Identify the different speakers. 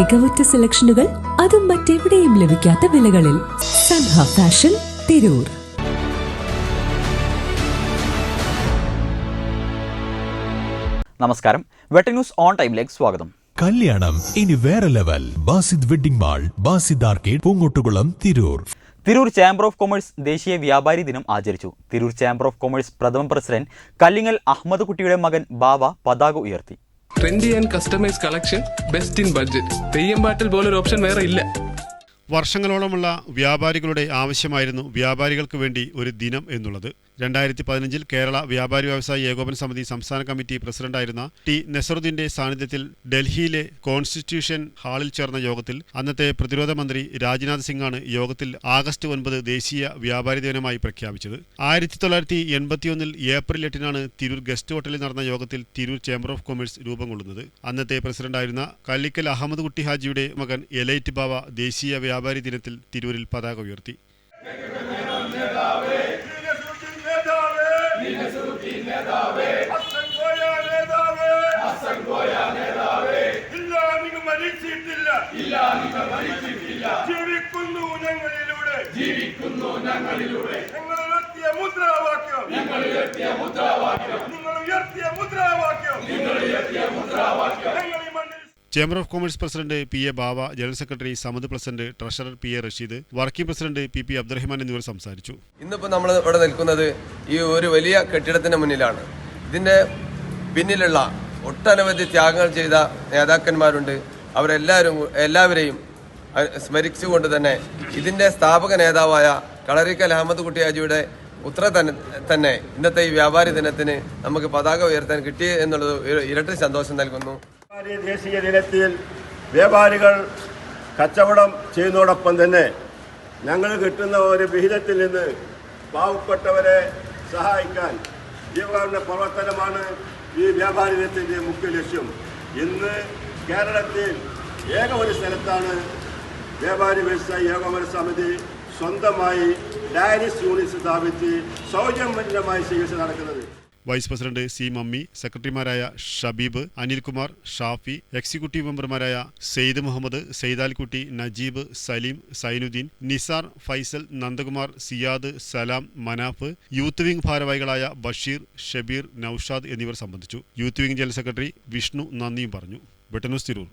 Speaker 1: മികവുറ്റ സെലക്ഷനുകൾ അതും മറ്റെവിടെയും ലഭിക്കാത്ത വിലകളിൽ സൻഹ ഫാഷൻ തിരൂർ.
Speaker 2: നമസ്കാരം. വെട്ട ന്യൂസ് ഓൺ ടൈമിലേക്ക് സ്വാഗതം.
Speaker 3: കല്യാണം ഇനി വേറെ level. Basid wedding mall Basid arcade Poongottukulam Tirur.
Speaker 2: Tirur chamber of commerce ദേശീയ വ്യാപാരി ദിനം ആചരിച്ചു. തിരൂർ ചേംബർ ഓഫ് കൊമേഴ്സ് പ്രഥമ പ്രസിഡന്റ് കല്ലിങ്ങൽ അഹമ്മദ് കുട്ടിയുടെ മകൻ ബാബ പതാക ഉയർത്തി.
Speaker 4: Trendy and customise collection best in budget Theyyam പാട്ടിൽ പോലൊരു ഓപ്ഷൻ വേറെ ഇല്ല.
Speaker 5: വർഷങ്ങളോളമുള്ള വ്യാപാരികളുടെ ആവശ്യമായിരുന്നു വ്യാപാരികൾക്ക് വേണ്ടി ഒരു ദിനം എന്നുള്ളത്. രണ്ടായിരത്തി പതിനഞ്ചിൽ കേരള വ്യാപാരി വ്യവസായി ഏകോപന സമിതി സംസ്ഥാന കമ്മിറ്റി പ്രസിഡന്റായിരുന്ന ടി നെസറുദ്ദീന്റെ സാന്നിധ്യത്തിൽ ഡൽഹിയിലെ കോൺസ്റ്റിറ്റ്യൂഷൻ ഹാളിൽ ചേർന്ന യോഗത്തിൽ അന്നത്തെ പ്രതിരോധ മന്ത്രി രാജ്നാഥ് സിംഗാണ് യോഗത്തിൽ ആഗസ്റ്റ് ഒൻപത് ദേശീയ വ്യാപാരി ദിനമായി പ്രഖ്യാപിച്ചത്. ആയിരത്തി തൊള്ളായിരത്തി എൺപത്തിയൊന്നിൽ ഏപ്രിൽ എട്ടിനാണ് തിരൂർ ഗസ്റ്റ് ഹോട്ടലിൽ നടന്ന യോഗത്തിൽ തിരൂർ ചേംബർ ഓഫ് കൊമേഴ്സ് രൂപം കൊള്ളുന്നത്. അന്നത്തെ പ്രസിഡന്റായിരുന്ന കല്ലിക്കൽ അഹമ്മദ് കുട്ടി ഹാജിയുടെ മകൻ എലൈറ്റ് ബാവ ദേശീയ വ്യാപാരി ദിനത്തിൽ തിരൂരിൽ പതാക ഉയർത്തി
Speaker 6: ഇല്ല നിങ്ങൾ മരിച്ചിട്ടില്ല. ഇല്ല നിങ്ങൾ മരിച്ചിട്ടില്ല. ജീവിക്കുന്നു ഞങ്ങളിലൂടെ ജീവിക്കുന്നു ഞങ്ങളിലൂടെ ഞങ്ങൾ ഉയർത്തിയ മുദ്രാവാക്യം. ഞങ്ങൾ ഉയർത്തിയ മുദ്രാവാക്യം. നിങ്ങൾ ഉയർത്തിയ മുദ്രാവാക്യം. നിങ്ങൾ ഉയർത്തിയ മുദ്രാവാക്യം. ഞങ്ങൾ ഈ മണ്ണിൽ
Speaker 5: chamber of commerce president P A Bava general secretary Samad president treasurer P A Rasheed working president P P Abdurahman എന്നിവർ സംസാരിച്ചു.
Speaker 7: ഇന്നിപ്പോൾ നമ്മൾ ഇവിടെ നിൽക്കുന്നത് ഈ ഒരു വലിയ കെട്ടിടത്തിന് മുന്നിലാണ്. ഇതിന്റെ പിന്നിലുള്ള ഒട്ടനവധി ത്യാഗങ്ങൾ ചെയ്ത നേതാക്കന്മാരുണ്ട്. അവരെല്ലാവരും എല്ലാവരെയും സ്മരിച്ചുകൊണ്ട് തന്നെ ഇതിന്റെ സ്ഥാപക നേതാവായ കളറിക്കൽ അഹമ്മദ് കുട്ടിയാജിയുടെ ഉത്ര തന്നെ തന്നെ ഇന്നത്തെ ഈ വ്യാപാരി ദിനത്തിന് നമുക്ക് പതാക ഉയർത്താൻ കിട്ടി എന്നുള്ളത് ഇരട്ടി സന്തോഷം നൽകുന്നു.
Speaker 6: ദേശീയ ദിനത്തിൽ വ്യാപാരികൾ കച്ചവടം ചെയ്യുന്നതോടൊപ്പം തന്നെ ഞങ്ങൾ കിട്ടുന്ന ഒരു വിഹിതത്തിൽ നിന്ന് പാവപ്പെട്ടവരെ സഹായിക്കാൻ ജീവകാരുണ്യ പ്രവർത്തനമാണ് ഈ വ്യാപാരി ദിനത്തിന്റെ മുഖ്യ ലക്ഷ്യം. ഇന്ന് കേരളത്തിൽ ഏക ഒരു സ്ഥലത്താണ് വ്യാപാരി വ്യവസായി ഏകോപന സമിതി സ്വന്തമായി ഡയലിസ് യൂണിറ്റ് സ്ഥാപിച്ച് സൗജന്യമായി ചികിത്സ നടക്കുന്നത്.
Speaker 5: വൈസ് പ്രസിഡന്റ് സി മമ്മി സെക്രട്ടറിമാരായ ഷബീബ് അനിൽകുമാർ ഷാഫി എക്സിക്യൂട്ടീവ് മെമ്പർമാരായ സെയ്ദ് മുഹമ്മദ് സെയ്താൽകുട്ടി നജീബ് സലീം സൈനുദ്ദീൻ നിസാർ ഫൈസൽ നന്ദകുമാർ സിയാദ് സലാം മനാഫ് യൂത്ത് വിംഗ് ഭാരവാഹികളായ ബഷീർ ഷബീർ നൌഷാദ് എന്നിവർ സംബന്ധിച്ചു. Youth wing general secretary Vishnu നന്ദിയും പറഞ്ഞു. भेटणूच तिरून.